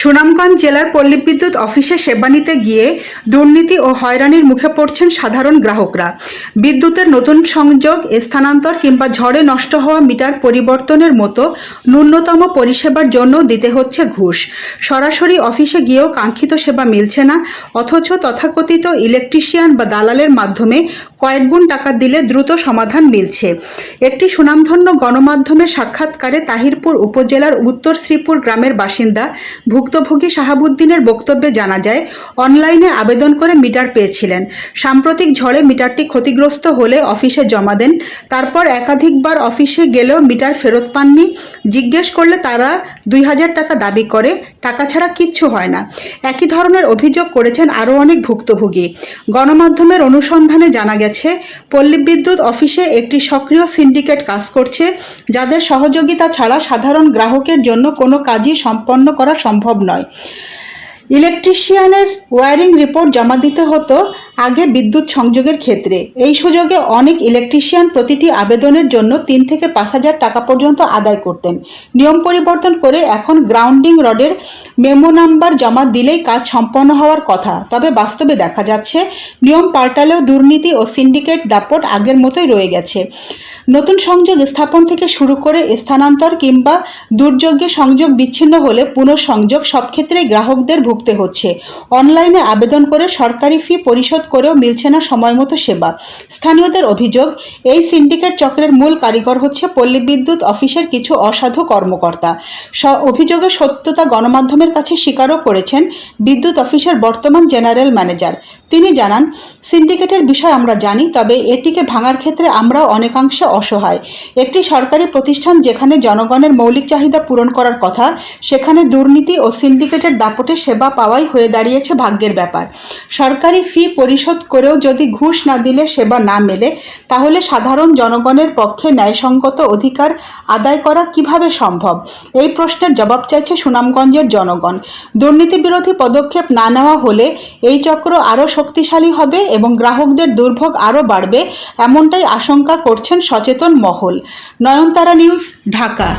সুনামগঞ্জ জেলার পল্লী বিদ্যুৎ অফিসে সেবা নিতে গিয়ে দুর্নীতি ও হয়রানির মুখে পড়ছেন সাধারণ গ্রাহকরা। বিদ্যুতের নতুন সংযোগ, স্থানান্তর কিংবা ঝড়ে নষ্ট হওয়া মিটার পরিবর্তনের মতো ন্যূনতম পরিষেবার জন্য দিতে হচ্ছে ঘুষ। সরাসরি অফিসে গিয়েও কাঙ্ক্ষিত সেবা মিলছে না, অথচ তথাকথিত ইলেকট্রিশিয়ান বা দালালের মাধ্যমে কয়েক গুণ টাকা দিলে দ্রুত সমাধান মিলছে। একটি সুনামধন্য গণমাধ্যমের সাক্ষাৎকারে তাহিরপুর উপজেলার উত্তর শ্রীপুর গ্রামের বাসিন্দা ভুক্তভোগী শাহাবুদ্দিনের বক্তব্যে জানা যায়, অনলাইনে আবেদন করে মিটার পেয়েছিলেন। সাম্প্রতিক ঝড়ে মিটারটি ক্ষতিগ্রস্ত হলে অফিসে জমা দেন। তারপর একাধিকবার অফিসে গেলেও মিটার ফেরত পাননি। জিজ্ঞেস করলে তারা দুই হাজার টাকা দাবি করে, টাকা ছাড়া কিচ্ছু হয় না। একই ধরনের অভিযোগ করেছেন আরও অনেক ভুক্তভোগী। গণমাধ্যমের অনুসন্ধানে জানা গেছে, পল্লী বিদ্যুৎ অফিসে একটি সক্রিয় সিন্ডিকেট কাজ করছে, যাদের সহযোগিতা ছাড়া সাধারণ গ্রাহকের জন্য কোনো কাজই সম্পন্ন করা সম্ভব নয়। ইলেকট্রিশিয়ানের ওয়ারিং রিপোর্ট জমা দিতে হতো আগে বিদ্যুৎ সংযোগের ক্ষেত্রে। এই সুযোগে অনেক ইলেকট্রিশিয়ান প্রতিটি আবেদনের জন্য তিন থেকে পাঁচ হাজার টাকা পর্যন্ত আদায় করতেন। নিয়ম পরিবর্তন করে এখন গ্রাউন্ডিং রডের মেমো নাম্বার জমা দিলেই কাজ সম্পন্ন হওয়ার কথা। তবে বাস্তবে দেখা যাচ্ছে, নিয়ম পাল্টালেও দুর্নীতি ও সিন্ডিকেট দাপট আগের মতোই রয়ে গেছে। নতুন সংযোগ স্থাপন থেকে শুরু করে স্থানান্তর কিংবা দুর্যোগে সংযোগ বিচ্ছিন্ন হলে পুনঃসংযোগ সব ক্ষেত্রেই গ্রাহকদের ভুগতে হচ্ছে। অনলাইনে আবেদন করে সরকারি ফি পরিশোধ করেও মিলছে না সময় মতো সেবা স্থানীয়দের অভিযোগ, এই সিন্ডিকেট চক্রের মূল কারিগর হচ্ছে পল্লী বিদ্যুৎ অফিসের কিছু অসাধু কর্মকর্তা। অভিযোগের সত্যতা গণমাধ্যমের কাছে স্বীকারও করেছেন বিদ্যুৎ অফিসের বর্তমান জেনারেল ম্যানেজার। তিনি জানান, সিন্ডিকেটের বিষয় আমরা জানি, তবে এটিকে ভাঙার ক্ষেত্রে আমরাও অনেকাংশে অসহায়। একটি সরকারি প্রতিষ্ঠান যেখানে জনগণের মৌলিক চাহিদা পূরণ করার কথা, সেখানে দুর্নীতি ও সিন্ডিকেটের দাপটে সেবা পাওয়াই হয়ে দাঁড়িয়েছে ভাগ্যের ব্যাপার। সরকারি ফি পরিশোধ করেও যদি ঘুষ না দিলে সেবা না মেলে, তাহলে সাধারণ জনগণের পক্ষে ন্যায়সঙ্গত অধিকার আদায় করা কীভাবে সম্ভব? এই প্রশ্নের জবাব চাইছে সুনামগঞ্জের জনগণ। দুর্নীতি বিরোধী পদক্ষেপ না নেওয়া হলে এই চক্র আরও শক্তিশালী হবে এবং গ্রাহকদের দুর্ভোগ আরও বাড়বে, এমনটাই আশঙ্কা করছেন সচেতন মহল। নয়নতারা নিউজ, ঢাকা।